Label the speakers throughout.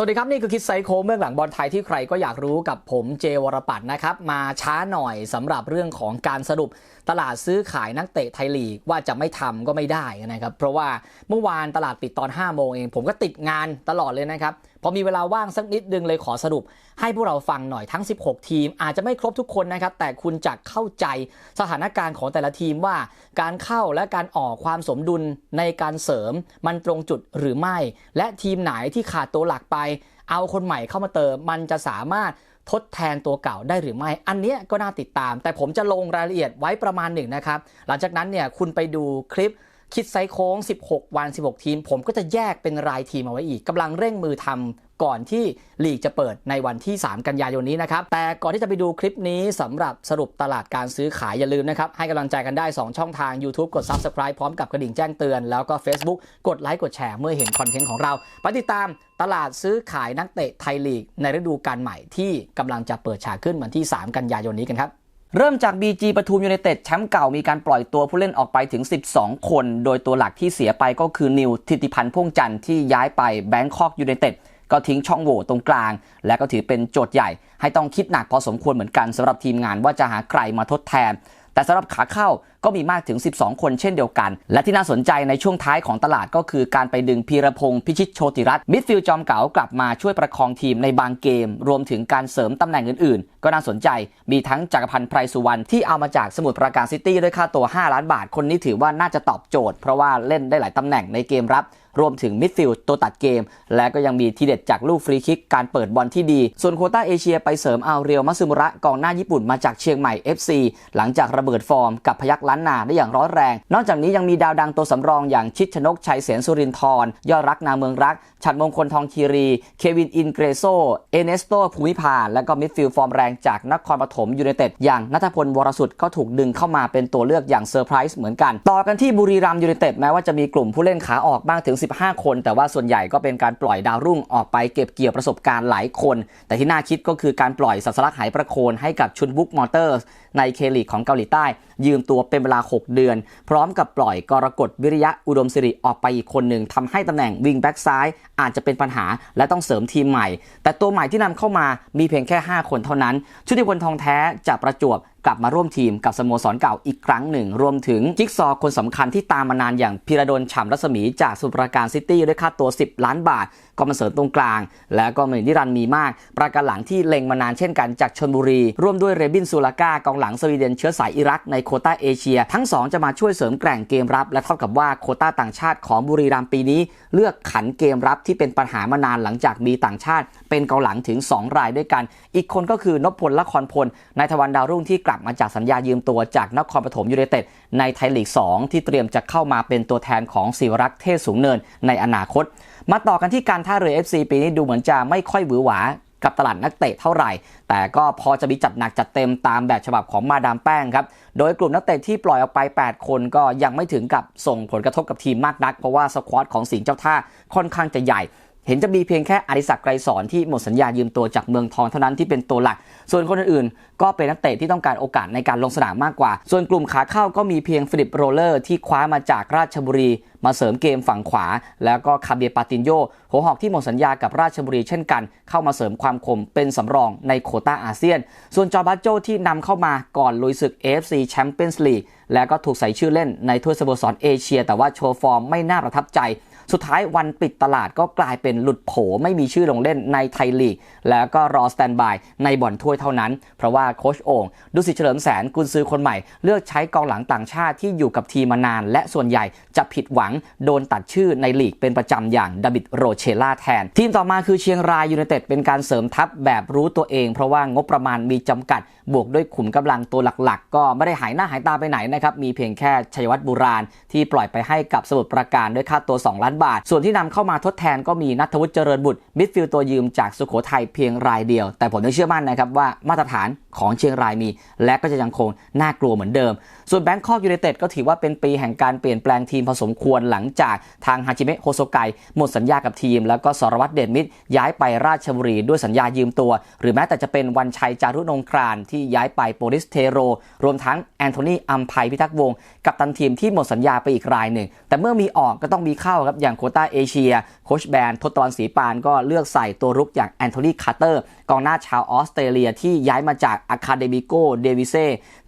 Speaker 1: สวัสดีครับ นี่คือคิดไซโคเมื่องหลังบอลไทยที่ใครก็อยากรู้กับผมเจวรปัตนะครับ มาช้าหน่อยสำหรับเรื่องของการสรุปตลาดซื้อขายนักเตะไทยลีกว่าจะไม่ทำก็ไม่ได้นะครับ เพราะว่าเมื่อวานตลาดปิดตอน5โมงเอง ผมก็ติดงานตลอดเลยนะครับพอมีเวลาว่างสักนิดนึงเลยขอสรุป ให้พวกเราฟังหน่อยทั้ง 16 ทีม อาจจะไม่ครบทุกคนนะครับ แต่คุณจะเข้าใจสถานการณ์ของแต่ละทีมว่า การเข้าและการออกความสมดุลในการเสริมมันตรงจุดหรือไม่ และทีมไหนที่ขาดตัวหลักไป เอาคนใหม่เข้ามาเติม มันจะสามารถทดแทนตัวเก่าได้หรือไม่ อันนี้ก็น่าติดตาม แต่ผมจะลงรายละเอียดไว้ประมาณหนึ่งนะครับ หลังจากนั้นเนี่ยคุณไปดูคลิป คิดไซโค้ง 16 วัน 16 ทีม ผมก็จะแยกเป็นรายทีมเอาไว้อีกกำลังเร่งมือทำก่อนที่ลีกจะเปิดในวันที่ 3 กันยายนนี้นะครับ แต่ก่อนที่จะไปดูคลิปนี้สำหรับสรุปตลาดการซื้อขายอย่าลืมนะครับ ให้กำลังใจกันได้ 2 ช่องทาง YouTube กด Subscribe พร้อมกับกระดิ่งแจ้งเตือน แล้วก็ Facebook กดไลค์กดแชร์เมื่อเห็นคอนเทนต์ของเราไปติดตามตลาดซื้อขายนักเตะไทยลีก ในฤดูกาลใหม่ที่กำลังจะเปิดฉากขึ้นวันที่ 3 กันยายนนี้กันครับ เริ่มจาก BG ปทุมยูไนเต็ดแชมป์เก่ามีการปล่อยตัวผู้เล่นออกไปถึง 12 คน โดยตัวหลักที่เสียไปก็คือนิวทิติพันธ์พ่วงจันทร์ที่ย้ายไปแบงคอกยูไนเต็ดก็ทิ้งช่องโหว่ตรงกลาง และก็ถือเป็นโจทย์ใหญ่ ให้ต้องคิดหนักพอสมควรเหมือนกันสำหรับทีมงานว่าจะหาใครมาทดแทน แต่สำหรับขาเข้าก็มีมากถึง 12 คนเช่นเดียวกัน และที่น่าสนใจในช่วงท้ายของตลาดก็คือการไปดึงพีรพงศ์พิชิตโชติรัตน์มิดฟิลด์จอมเก๋ากลับมาช่วยประคองทีมในบางเกม รวมถึงการเสริมตำแหน่งอื่นๆ ก็น่าสนใจมีทั้งจักรพันธ์ไพรสุวรรณที่เอามาจากสมุทรปราการซิตี้ด้วยค่าตัว 5 ล้านบาท คนนี้ถือว่าน่าจะตอบโจทย์ เพราะว่าเล่นได้หลายตำแหน่งในเกมรับ รวมถึงมิดฟิลด์ตัวตัดเกม และก็ยังมีทีเด็ดจากลูกฟรีคิกการเปิดบอลที่ดี ส่วนโคต้าเอเชียไปเสริมเอาเรียวมัตสึมุระกองหน้าญี่ปุ่นมาจากเชียงใหม่ FC หลังจากระเบิดฟอร์มกับพยักล้านนาได้อย่างร้อนแรง นอกจากนี้ยังมีดาวดังตัวสำรองอย่างชิดชนกชัยเสนสุรินทร์ยอดรักนาเมืองรัก ฉัดมงคลทองคีรี เควินอินเกรโซ เอเนสโตภูมิพา และก็มิดฟิลด์ฟอร์มแรงจากนครปฐมยูไนเต็ดอย่างนัทพลวรสุดก็ถูกดึงเข้ามาเป็นตัวเลือกอย่างเซอร์ไพรส์เหมือนกัน ต่อกันที่บุรีรัมย์ยูไนเต็ดแม้ว่าจะมีกลุ่มผู้เล่นขาออกบ้างถึง15 คน แต่ว่าส่วนใหญ่ก็เป็นการปล่อยดาวรุ่งออกไปเก็บเกี่ยวประสบการณ์หลายคน แต่ที่น่าคิดก็คือการปล่อยสัสลักหายประโคนให้กับชุนบุกมอเตอร์ ในเคลีกของเกาหลีใต้ ยืมตัวเป็นเวลา 6 เดือน พร้อมกับปล่อยกรกฎวิริยะอุดมสิริออกไปอีกคนหนึ่งทำให้ตำแหน่งวิงแบ็กซ้ายอาจจะเป็นปัญหาและต้องเสริมทีมใหม่ แต่ตัวใหม่ที่นำเข้ามามีเพียงแค่ 5 คนเท่านั้นชุติพลทองแท้จะประจวบ กลับมาร่วมทีมกับสโมสรเก่าอีกครั้งหนึ่ง รวมถึงจิ๊กซอว์คนสำคัญที่ตามมานานอย่างพิรดลฉ่ำรัศมีจากสุปราการซิตี้ด้วยค่าตัว 10 ล้านบาท ก็มาเสริมตรงกลาง แล้วก็มีนิรันมีมาก ประการหลังที่เล็งมานานเช่นกันจากชนบุรี ร่วมด้วยเรบินซูลาก้ากองหลังสวีเดนเชื้อสายอิรักในโคต้าเอเชีย ทั้งสองจะมาช่วยเสริมแกร่งเกมรับ และเท่ากับว่าโคต้าต่างชาติของบุรีรัมย์ปีนี้ เลือกขันเกมรับที่เป็นปัญหามานานหลังจากมีต่างชาติ เป็นกองหลังถึง 2 รายด้วยกัน อีกคนก็คือนพพลละครพลนายทวันดาวรุ่งที่กลับมาจากสัญญายืมตัวจากนครปฐมยูไนเต็ดในไทยลีก 2 ที่เตรียมจะเข้ามาเป็นตัวแทนของศิวรักษ์เทศสูงเนินในอนาคต มาต่อกันที่การท่าเรือ FC ปีนี้ดูเหมือนจะไม่ค่อยหวือหวากับตลาดนักเตะเท่าไหร่ แต่ก็พอจะมีจัดหนักจัดเต็มตามแบบฉบับของมาดามแป้งครับ โดยกลุ่มนักเตะที่ปล่อยออกไป 8 คนก็ยังไม่ถึงกับส่งผลกระทบกับทีมมากนัก เพราะว่าสควอตของสิงห์เจ้าท่าค่อนข้างจะใหญ่ เห็นจะมีเพียงแค่อดิศักดิ์ไกรสอนที่หมดสัญญายืมตัวจากเมืองทองเท่านั้นที่เป็นตัวหลัก ส่วนคนอื่นๆ ก็เป็นนักเตะที่ต้องการโอกาสในการลงสนามมากกว่า ส่วนกลุ่มขาเข้าก็มีเพียงฟิลิปโรเลอร์ที่คว้ามาจากราชบุรี มาเสริมเกมฝั่งขวา แล้วก็คาเบียปาตินโยหัวหอกที่หมดสัญญากับราชบุรีเช่นกัน เข้ามาเสริมความคมเป็นสำรองในโคต้าอาเซียน ส่วนจอบัตโจที่นำเข้ามาก่อนลุยศึก AFC Champions League แล้วก็ถูกใส่ชื่อเล่นในถ้วยสโมสรเอเชีย แต่ว่าโชว์ฟอร์มไม่น่าประทับใจ สุดท้ายวันปิดตลาดก็กลายเป็นหลุดโผไม่มีชื่อลงเล่นในไทยลีก แล้วก็รอสแตนบายในบ่อนถ้วยเท่านั้น เพราะว่าโคชโอ่งดุสิตเฉลิมแสนกุนซือคนใหม่ เลือกใช้กองหลังต่างชาติที่อยู่กับทีมมานาน และส่วนใหญ่จะผิดหวังโดนตัดชื่อในลีกเป็นประจำอย่างดาบิดโรเชล่าแทน ทีมต่อมาคือเชียงรายยูไนเต็ดเป็นการเสริมทัพแบบรู้ตัวเอง เพราะว่างบประมาณมีจำกัด บวกด้วยขุมกำลังตัวหลักๆ ก็ไม่ได้หายหน้าหายตาไปไหนนะครับมีเพียงแค่ชัยวัฒน์บุราณที่ปล่อยไปให้กับสมุทรปราการด้วยค่าตัว 2 ล้านบาท ส่วนที่นำเข้ามาทดแทนก็มีนัทวุฒิเจริญบุตรมิดฟิลด์ตัวยืมจากสุโขทัยเพียงรายเดียว แต่ผมยังเชื่อมั่นนะครับว่ามาตรฐานของเชียงรายมี และก็จะยังคงน่ากลัวเหมือนเดิม ส่วนแบงคอกยูไนเต็ดก็ถือว่าเป็นปีแห่งการเปลี่ยนแปลงทีมพอสมควรหลังจากทางฮาจิเมะโฮโซไกหมดสัญญากับทีม แล้วก็สรวัตรเดชมิตรย้ายไปราชบุรีด้วยสัญญายืมตัว หรือแม้แต่จะเป็นวันชัยจารุนงครานที่ย้ายไปโปลิสเทโร รวมทั้งแอนโทนีอัมไพพิทักษ์วงกับตันทีมที่หมดสัญญาไปอีกรายหนึ่งแต่เมื่อมีออกก็ต้องมีเข้าครับอย่างโคต้าเอเชียโคชแบนทศตวรรณศรีปานก็เลือกใส่ตัวรุกอย่างแอนโทนีคาร์เตอร์กองหน้าชาวออสเตรเลียที่ย้ายมาจากอะคาเดมิโกเดวิเซ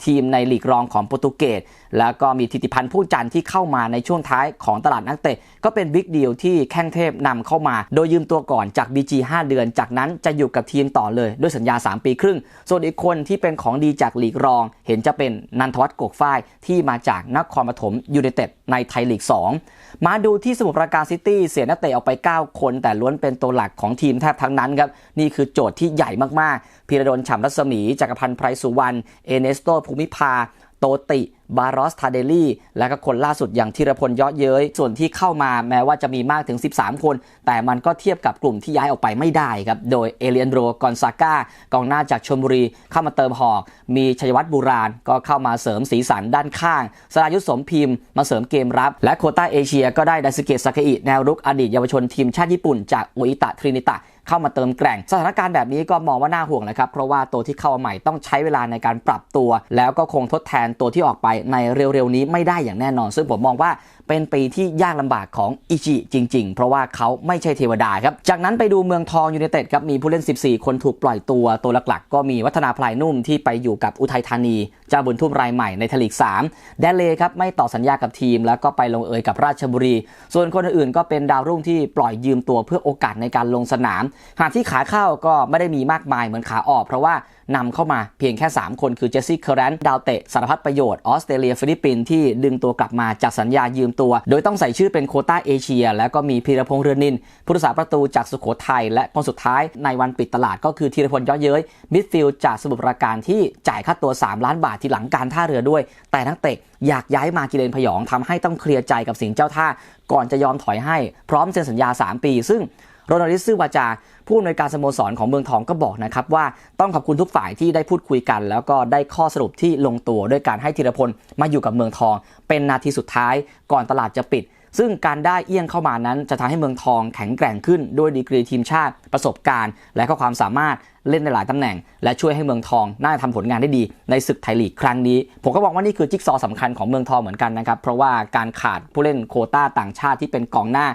Speaker 1: ทีมในลีกรองของโปรตุเกส แล้วก็มีทิติพันธ์ผู้จันที่เข้ามาในช่วงท้ายของตลาดนักเตะ ก็เป็นบิ๊กดีลที่แข้งเทพนำเข้ามา โดยยืมตัวก่อนจาก BG 5 เดือน จากนั้นจะอยู่กับทีมต่อเลย ด้วยสัญญา 3 ปีครึ่ง ส่วนอีกคนที่เป็นของดีจากลีกรอง เห็นจะเป็นนันทวัฒน์กกฝ้ายที่มาจากนครปฐมยูไนเต็ดในไทยลีก 2 มาดูที่สมุทรปราการซิตี้เสียนักเตะออกไป 9 คน แต่ล้วนเป็นตัวหลักของทีมแทบทั้งนั้นครับนี่คือโจทย์ที่ใหญ่มากๆพีระดลฉ่ำรัศมีจักรพันธ์ไพรสุวรรณเอเนสโตภูมิภา โตติ บารอส ทาเดลี่ และก็คนล่าสุดอย่างธีรพลยาะเย้ย ส่วนที่เข้ามาแม้ว่าจะมีมากถึง 13 คน แต่มันก็เทียบกับกลุ่มที่ย้ายออกไปไม่ได้ครับ โดยเอเลียนโรกอนซาก้ากองหน้าจากชลบุรี เข้ามาเติมหอก มีชัยวัฒน์บุราณ ก็เข้ามาเสริมสีสันด้านข้างสรายุทธสมพิมพ์ มาเสริมเกมรับ และโคต้าเอเชีย ก็ได้ไดสเกตซากอิแนวรุกอดีตเยาวชนทีมชาติญี่ปุ่นจากโออิตะทรินิตะ เข้ามาเติมแกร่ง สถานการณ์แบบนี้ก็มองว่าน่าห่วงนะครับ เพราะว่าตัวที่เข้ามาใหม่ต้องใช้เวลาในการปรับตัว แล้วก็คงทดแทนตัวที่ออกไปในเร็วๆนี้ไม่ได้อย่างแน่นอน ซึ่งผมมองว่า เป็นปีที่ยากลำบากของอิจิจริง ๆ เพราะว่าเขาไม่ใช่เทวดาครับ จากนั้นไปดูเมืองทองยูไนเต็ดครับมีผู้เล่น 14 คนถูกปล่อยตัวตัวหลักๆ ก็มีวัฒนาพลายนุ่มที่ไปอยู่กับอุทัยธานีเจ้าบุญทุ่มรายใหม่ในทลีก3แดนเลครับไม่ต่อสัญญากับทีม แล้วก็ไปลงเอยกับราชบุรี ส่วนคนอื่นๆก็เป็นดาวรุ่งที่ปล่อยยืมตัวเพื่อโอกาสในการลงสนาม หากที่ขาเข้าก็ไม่ได้มีมากมายเหมือนขาออก เพราะว่า นำเข้ามาเพียงแค่ 3 คนคือเจสซี่เคอร์แรนดาวเตะสารพัดประโยชน์ออสเตรเลียฟิลิปปินส์ที่ดึงตัวกลับมาจากสัญญายืมตัว โดยต้องใส่ชื่อเป็นโคต้าเอเชีย แล้วก็มีพีรพงษ์เรือนนินผู้รักษาประตูจากสุโขทัยและคนสุดท้ายในวันปิดตลาดก็คือธีรพลย้อเย้ยมิดฟิลด์จากสมุทรปราการที่จ่ายค่าตัว 3 ล้านบาทที่หลังการท่าเรือด้วย แต่นักเตะอยากย้ายมากิเลนพยองทำให้ต้องเคลียร์ใจกับสิงเจ้าท่าก่อนจะยอมถอยให้พร้อมเซ็นสัญญา 3 ปี ซึ่ง รนัลดิสซึวาจาผู้อำนวยการสโมสรของเมืองทองก็บอกนะครับว่าต้องขอบคุณทุกฝ่ายที่ได้พูดคุยกัน แล้วก็ได้ข้อสรุปที่ลงตัวด้วยการให้ธีรพลมาอยู่กับเมืองทอง เป็นนาทีสุดท้ายก่อนตลาดจะปิด ซึ่งการได้เอี้ยงเข้ามานั้นจะทำให้เมืองทองแข็งแกร่งขึ้นด้วยดีกรีทีมชาติ ประสบการณ์ และก็ความสามารถเล่นในหลายตำแหน่ง และช่วยให้เมืองทองน่าจะทำผลงานได้ดีในศึกไทยลีกครั้งนี้ ผมก็บอกว่านี่คือจิ๊กซอว์สำคัญของเมืองทองเหมือนกันนะครับ เพราะว่าการขาดผู้เล่นโคต้าต่างชาติที่เป็นกองหน้า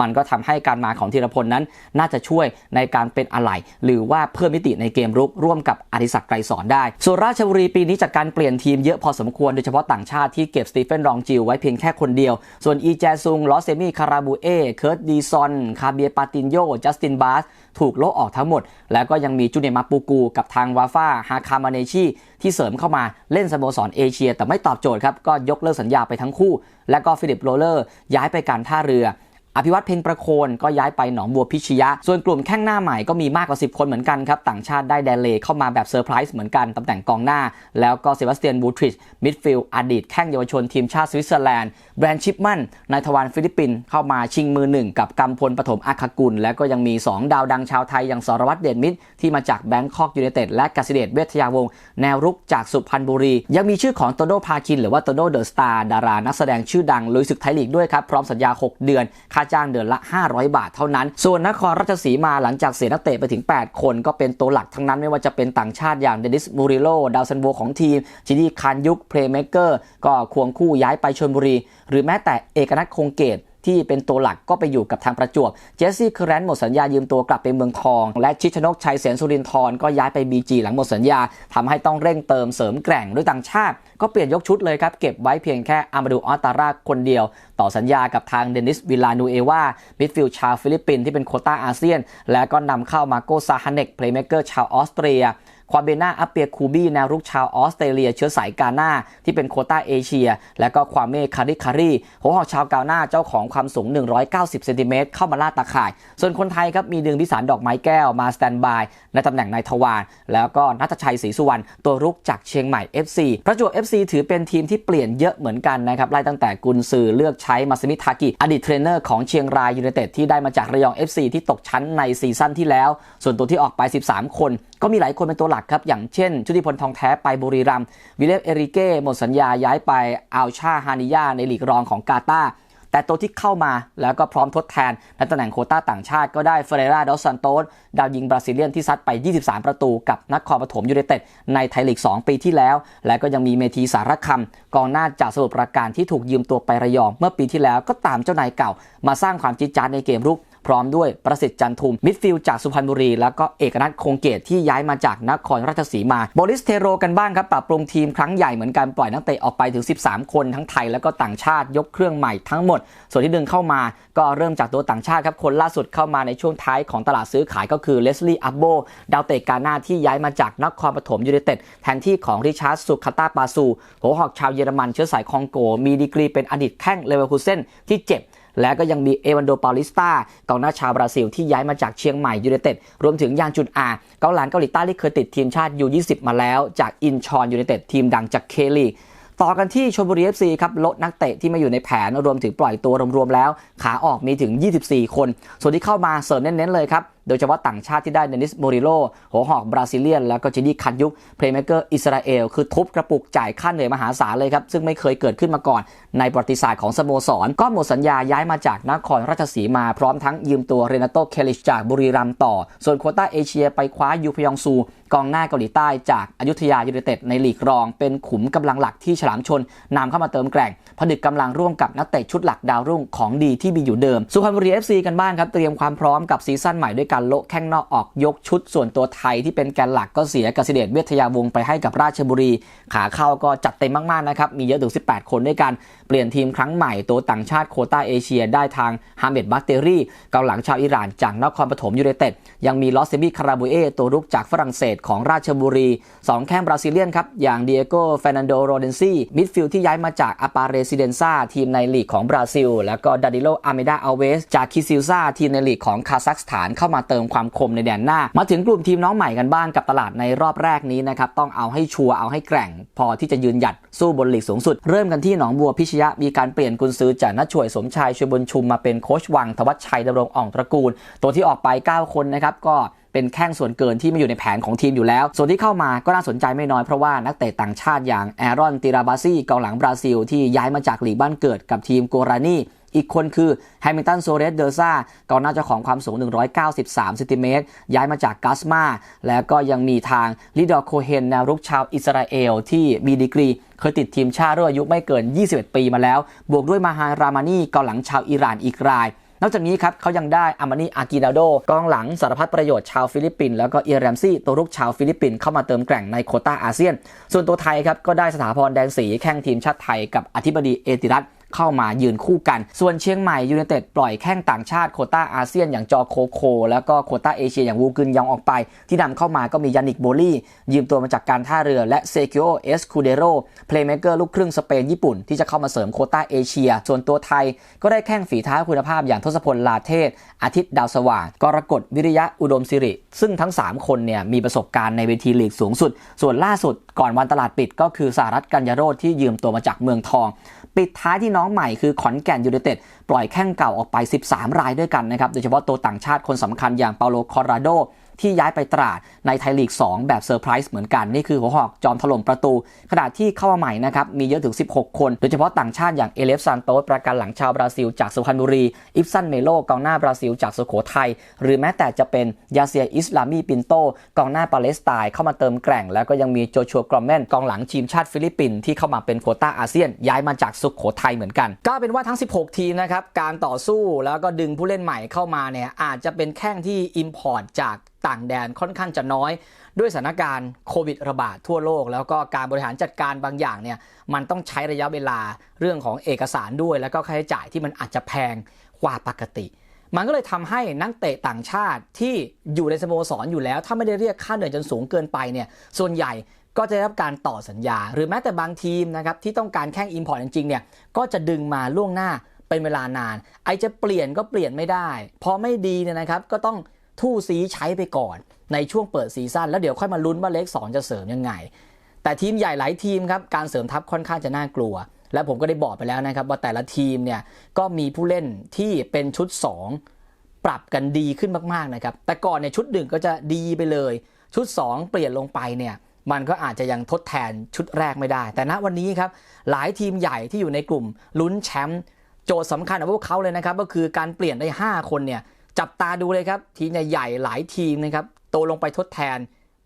Speaker 1: มันก็ทำให้การมาของธีรพลนั้น น่าจะช่วยในการเป็นอะไหล่หรือว่าเพิ่มมิติในเกมรุกร่วมกับอดิศักดิ์ไกรสอนได้ ส่วนราชบุรีปีนี้จัดการเปลี่ยนทีมเยอะพอสมควรโดยเฉพาะต่างชาติที่เก็บสตีเฟนรองจิวไว้เพียงแค่คนเดียว ส่วนอีแจซุงลอสเซมี่คาราบูเอเคิร์ตดีซอนคาเบียปาตินโยจัสตินบาส ถูกโละออกทั้งหมด แล้วก็ยังมีจูเนียมาปูกู กับทางวาฟาฮาคามาเนชีที่เสริมเข้ามาเล่นสโมสรเอเชีย แต่ไม่ตอบโจทย์ครับก็ยกเลิกสัญญาไปทั้งคู่ และก็ฟิลิปโรเลอร์ย้ายไปการท่าเรือ อภิวัตเพ็งประโคนก็ย้ายไปหนองบัวพิชยะ ส่วนกลุ่มแข้งหน้าใหม่ก็มีมากกว่า 10 คนเหมือนกันครับ ต่างชาติได้แดนเลเข้ามาแบบเซอร์ไพรส์เหมือนกันตำแหน่งกองหน้า แล้วก็เซบาสเตียนบูทริชมิดฟิลด์อดีตแข้งเยาวชนทีมชาติสวิตเซอร์แลนด์แบรนด์ชิปมันนายทวารฟิลิปปินส์เข้ามาชิงมือหนึ่งกับกำพลปฐมอาคากุล และก็ยังมี 2 ดาวดังชาวไทยอย่างสรวัตรเดชมิตรที่มาจากแบงคอกยูไนเต็ดและกสิเดชเวทยาวงศ์แนวรุกจากสุพรรณบุรี ยังมีชื่อของโตโดพาคิน หรือว่าโตโดเดอะสตาร์ดารานักแสดงชื่อดังลุยศึกไทยลีกด้วยครับพร้อมสัญญา 6 เดือนค่าจ้างเดือนละ 500 บาทเท่านั้น ส่วนนครราชสีมาหลังจากเสียนักเตะไปถึง 8 คน ก็เป็นตัวหลักทั้งนั้นไม่ว่าจะเป็นต่างชาติอย่างเดนิสมูริโลดาวซันโวของทีมจิดีคานยุกเพลย์เมเกอร์ก็ควงคู่ย้ายไปชลบุรี หรือแม้แต่เอกนัทคงเกต ที่เป็นตัวหลักก็ไปอยู่กับทางประจวบ เจสซี่ครนหมดสัญญายืมตัวกลับไปเมืองทอง และชิชนกชัยเสนสุรินทร์ก็ย้ายไปบีจีหลังหมดสัญญาทำให้ต้องเร่งเติมเสริมแกร่งด้วยต่างชาติ ก็เปลี่ยนยกชุดเลยครับ เก็บไว้เพียงแค่อามาดูออตาราคนเดียว ต่อสัญญากับทางเดนิสวิลานูเอวามิดฟิลด์ชาวฟิลิปปินส์ที่เป็นโคต้าอาเซียน และก็นำเข้ามาโกซาฮันเนกเพลย์เมเกอร์ชาวออสเตรีย ควาเบนาอัปเปียคูบี้แนวรุกชาวออสเตรเลีย เชื้อสายกาหน้าที่เป็นโคต้าเอเชีย และก็ควาเมคาริคารีหัวหอกชาวกาหน้าเจ้าของความสูง 190เซนติเมตรเข้ามาล่าตาข่าย ส่วนคนไทยครับมีดึงพิสารดอกไม้แก้วมาสแตนบายในตำแหน่งนายทวารแล้วก็นัทชัยศรีสุวรรณตัวรุกจากเชียงใหม่ FC ประจวบ FC ถือเป็นทีมที่เปลี่ยนเยอะเหมือนกันนะครับไล่ตั้งแต่กุนซือเลือกใช้มาซมิทากิอดีตเทรนเนอร์ของเชียงรายยูไนเต็ดที่ได้มาจากระยอง FC ที่ตกชั้นในซีซั่นที่แล้ว ส่วนตัวที่ออกไป 13 คน ก็มีหลายคนเป็นตัวหลักครับ อย่างเช่น ชุติพลทองแท้ไปบุรีรัมวิเลฟเอริเก้หมดสัญญาย้ายไปอัลชาฮานิยาในลีกรองของกาตาแต่ตัวที่เข้ามาแล้วก็พร้อมทดแทนในตำแหน่งโคต้าต่างชาติก็ได้เฟเรราดอสซันโตสดาวยิงบราซิเลียนที่ซัดไป 23 ประตูกับนครปฐมยูไนเต็ดในไทยลีก 2 ปีที่แล้ว และก็ยังมีเมทีสารคำกองหน้าจากสมุทรปราการที่ถูกยืมตัวไประยองเมื่อปีที่แล้วก็ตามเจ้านายเก่า มาสร้างความจิดจาดในเกมรุก พร้อมด้วยประสิทธิ์จันทุม มิดฟิลด์จากสุพรรณบุรี แล้วก็เอกนัทคงเกตที่ย้ายมาจากนครราชสีมาโบริสเทโรกันบ้างครับปรับปรุงทีมครั้งใหญ่เหมือนกันปล่อยนักเตะออกไปถึง 13 คนทั้งไทยแล้วก็ต่างชาติยกเครื่องใหม่ทั้งหมด ส่วนที่ดึงเข้ามาก็เริ่มจากตัวต่างชาติครับคนล่าสุดเข้ามาในช่วงท้ายของตลาดซื้อขายก็คือเลสลี่อับโบดาวเตะกาหน้าที่ย้ายมาจากนครปฐมยูไนเต็ดแทนที่ของริชาร์ดสุคาตาปาซูหัวหอกชาวเยอรมันเชื้อสายคองโก มีดีกรีเป็นอดีตแข้งเลเวอร์คูเซนที่เจ็บ และก็ยังมีเอวันโดปาลิสตากองหน้าชาวบราซิลที่ย้ายมาจากเชียงใหม่ยูเนเต็ดรวมถึงยางจุนอาเกาหลังเกาหลีใต้ที่เคยติดทีมชาติยู20 มาแล้ว จากอินชอนยูเนเต็ดทีมดังจากเคลีกต่อกันที่ชลบุรี FC ครับลดนักเตะที่มาอยู่ในแผนรวมถึงปล่อยตัวรวมๆแล้ว ขาออกมีถึง 24 คน ส่วนที่เข้ามาเสริมเน้นๆเลยครับ โดยเฉพาะต่างชาติที่ได้เดนิสโมริโลหัวหอกบราซิเลียน แล้วก็เจนี่คันยุกเพลย์เมเกอร์อิสราเอลคือทุบกระปุกจ่ายค่าเหนื่อยมหาศาลเลยครับ ซึ่งไม่เคยเกิดขึ้นมาก่อน ในประวัติศาสตร์ของสโมสร ก็หมดสัญญาย้ายมาจากนครราชสีมาพร้อมทั้งยืมตัวเรนาโตเคลิชจากบุรีรัมย์ต่อ ส่วนโคต้าเอเชียไปคว้ายูพยองซูกองหน้าเกาหลีใต้จากอายุทยายูไนเต็ดในลีกรอง เป็นขุมกำลังหลักที่ฉลามชนนำเข้ามาเติมแกร่งผนึกกำลังร่วมกับนักเตะชุดหลักดาวรุ่งของดีที่มีอยู่เดิมสุพรรณบุรี FC กันบ้างครับเตรียมความพร้อมกับซีซั่นใหม่ด้วยการโละแข้งนอกออกยกชุดส่วนตัวไทยที่เป็นแกนหลักก็เสียกสิเดชเวทยาวงไปให้กับราชบุรี ขาเข้าก็จัดเต็มมากๆนะครับ มีเยอะถึง 18 คนด้วยกัน เปลี่ยนทีมครั้งใหม่ตัวต่างชาติโคต้าเอเชีย ได้ทางฮาเมดบัตเตอรี่เกาหลังชาวอิหร่านจากนครปฐมยูไนเต็ดยังมีลอสเซบีคาราบูเอตัวรุกจากฝรั่งเศสของราชบุรีสองแข้งบราซิเลียนครับอย่างเดียโกเฟรนันโดโรเดนซีมิดฟิลด์ที่ย้ายมาจากอาปาเรซิเดนซาทีมในลีกของบราซิล แล้วก็ดาดิโลอาเมดาอัลเวสจากคิซิลซาทีมในลีกของคาซัคสถานเข้ามาเติมความคมในแดนหน้า มาถึงกลุ่มทีมน้องใหม่กันบ้างกับตลาดในรอบแรกนี้นะครับต้องเอาให้ชัวร์เอาให้แกร่ง พอที่จะยืนหยัดสู้บนลีกสูงสุด เริ่มกันที่หนองบัวพิชยะมีการเปลี่ยนกุนซือจากนัชช่วยสมชายช่วยบนชุมมาเป็นโค้ชวังทวัชชัยดำรงอ่องตระกูล ตัวที่ออกไป 9 คนนะครับก็เป็นแข้งส่วนเกินที่ไม่อยู่ในแผนของทีมอยู่แล้ว ส่วนที่เข้ามาก็น่าสนใจไม่น้อยเพราะว่านักเตะต่างชาติอย่างแอรอนติราบาซี่กองหลังบราซิล ที่ย้ายมาจากลีกบ้านเกิดกับทีมโกรานี อีกคนคือแฮมิลตันโซเรสเดอร์ซากองหน้าเจ้าของความสูง 193ซนติเมตรย้ายมาจากกัสมา แล้วก็ยังมีทางลิดอร์โคเฮนแนวรุกชาวอิสราเอล ที่มีดีกรี เคยติดทีมชาติรุ่นอายุไม่เกิน 21 ปีมาแล้ว บวกด้วยมาฮารามานีกองหลังชาวอิหร่านอีกรายนอกจากนี้ครับเขายังได้อามานีอากินาโดกองหลังสารพัดประโยชน์ชาวฟิลิปปินส์แล้วก็เอียแรมซี่ตัวรุกชาวฟิลิปปินส์เข้ามาเติมแกร่งในโคต้าอาเซียน ส่วนตัวไทยครับก็ได้สถาพรแดงสีแข้งทีมชาติไทยกับอธิบดีเอติรัต เข้ามายืนคู่กัน ส่วนเชียงใหม่ยูไนเต็ดปล่อยแข้งต่างชาติโคต้าอาเซียนอย่างจอโคโค แล้วก็โคต้าเอเชียอย่างวูกึนยองออกไป ที่นำเข้ามาก็มียานิกโบลี่ ยืมตัวมาจากการท่าเรือและเซกิโอเอสคูเดโรเพลย์เมเกอร์ลูกครึ่งสเปนญี่ปุ่นที่จะเข้ามาเสริมโคต้าเอเชีย ส่วนตัวไทยก็ได้แข้งฝีเท้าคุณภาพอย่างทศพลลาเทศ อาทิตย์ดาวสว่างกรกฎวิริยะอุดมสิริ ซึ่งทั้ง 3 คนเนี่ยมีประสบการณ์ในเวทีลีกสูงสุด ส่วนล่าสุดก่อนวันตลาดปิดก็คือสหรัฐกัญญาโรธที่ยืมตัวมาจากเมืองทอง ปิดท้ายที่น้องใหม่คือขอนแก่นยูไนเต็ดปล่อยแข้งเก่าออกไป 13 รายด้วยกันนะครับโดยเฉพาะตัวต่างชาติคนสำคัญอย่างเปาโลคอราโด ที่ย้ายไปตราดในไทยลีก 2 แบบเซอร์ไพรส์เหมือนกัน นี่คือหัวหอกจอมถล่มประตู ขณะที่เข้ามาใหม่นะครับมีเยอะถึง 16 คน โดยเฉพาะต่างชาติอย่างเอเลฟซานโตสประกันหลังชาวบราซิลจากสุพรรณบุรี อิฟซันเมโลกองหน้าบราซิลจากสุโขทัยหรือแม้แต่จะเป็นยาเซียอิสลามีปินโตกองหน้าปาเลสไตน์เข้ามาเติมแกร่ง แล้วก็ยังมีโจชัวกรอมแมนกองหลังทีมชาติฟิลิปปินส์ที่เข้ามาเป็นโคต้าอาเซียน ย้ายมาจากสุโขทัยเหมือนกัน ก็เป็นว่าทั้ง 16 ทีมนะครับการต่อสู้แล้วก็ดึงผู้เล่นใหม่เข้ามาเนี่ยอาจจะเป็นแข้งที่อิมพอร์ตจาก ต่างแดนค่อนข้างจะน้อย ด้วยสถานการณ์โควิดระบาดทั่วโลก แล้วก็การบริหารจัดการบางอย่างเนี่ยมันต้องใช้ระยะเวลาเรื่องของเอกสารด้วย แล้วก็ค่าใช้จ่ายที่มันอาจจะแพงกว่าปกติ มันก็เลยทำให้นักเตะต่างชาติที่อยู่ในสโมสรอยู่แล้ว ถ้าไม่ได้เรียกค่าเหนื่อยจนสูงเกินไปเนี่ยส่วนใหญ่ก็จะได้รับการต่อสัญญา หรือแม้แต่บางทีมนะครับที่ต้องการแข่งอิมพอร์ตจริงๆเนี่ยก็จะดึงมาล่วงหน้าเป็นเวลานาน ไอจะเปลี่ยนก็เปลี่ยนไม่ได้ พอไม่ดีเนี่ยนะครับก็ต้อง ทู่ซีใช้ไปก่อนในช่วงเปิดซีซั่นแล้วเดี๋ยวค่อยมาลุ้นว่าเลข2จะเสริมยังไง แต่ทีมใหญ่หลายทีมครับการเสริมทัพค่อนข้างจะน่ากลัว และผมก็ได้บอกไปแล้วนะครับว่าแต่ละทีมเนี่ยก็มีผู้เล่นที่เป็นชุด 2 ปรับกันดีขึ้นมากๆนะครับแต่ก่อนเนี่ยชุดหนึ่งก็จะดีไปเลย ชุด 2 เปลี่ยนลงไปเนี่ยมันก็อาจจะยังทดแทนชุดแรกไม่ได้ แต่ณวันนี้ครับหลายทีมใหญ่ที่อยู่ในกลุ่มลุ้นแชมป์โจทย์สำคัญของพวกเขาเลยนะครับก็คือการเปลี่ยนได้ 5 คนเนี่ย จับตาดูเลยครับ ทีมใหญ่ๆหลายทีมนะครับโตลงไปทดแทน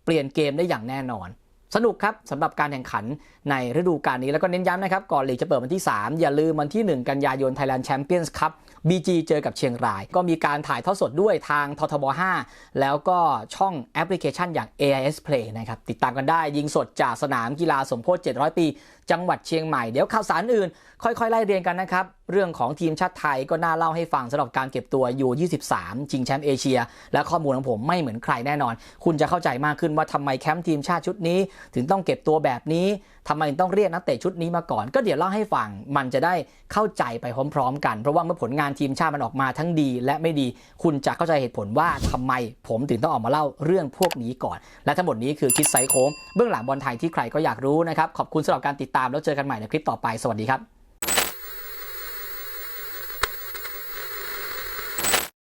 Speaker 1: เปลี่ยนเกมได้อย่างแน่นอน สนุกครับสำหรับการแข่งขันในฤดูกาลนี้แล้วก็เน้นย้ำนะครับ ก่อนลีกจะเปิดวันที่ 3 อย่าลืมวันที่ 1 กันยายน Thailand Champions Cup BG เจอกับเชียงราย ก็มีการถ่ายทอดสดด้วยทางททบ 5 แล้วก็ช่องแอปพลิเคชันอย่าง AIS Play นะครับติดตามกันได้ยิงสดจากสนามกีฬาสมโพธิ700 ปี จังหวัดเชียงใหม่เดี๋ยวข่าวสารอื่น ค่อยๆ ไล่เรียงกันนะครับ เรื่องของทีมชาติไทยก็น่าเล่าให้ฟังสำหรับการเก็บตัวยู23ชิงแชมป์เอเชีย และข้อมูลของผมไม่เหมือนใครแน่นอน คุณจะเข้าใจมากขึ้นว่าทำไมแคมป์ทีมชาติชุดนี้ ถึงต้องเก็บตัวแบบนี้ ทำไมต้องเรียกนักเตะชุดนี้มาก่อน ก็เดี๋ยวเล่าให้ฟังมันจะได้เข้าใจไปพร้อมๆ กัน เพราะว่าเมื่อผลงานทีมชาติมันออกมาทั้งดี และไม่ดีคุณจะเข้าใจเหตุผลว่าทำไมผมถึงต้องออกมาเล่าเรื่องพวกนี้ก่อน และทั้งหมดนี้คือคิดไซโค้งเบื้องหลังบอลไทยที่ใครก็อยากรู้นะครับขอบคุณสำหรับการติดตามแล้วเจอกันใหม่ในคลิปต่อไปสวัสดีครับ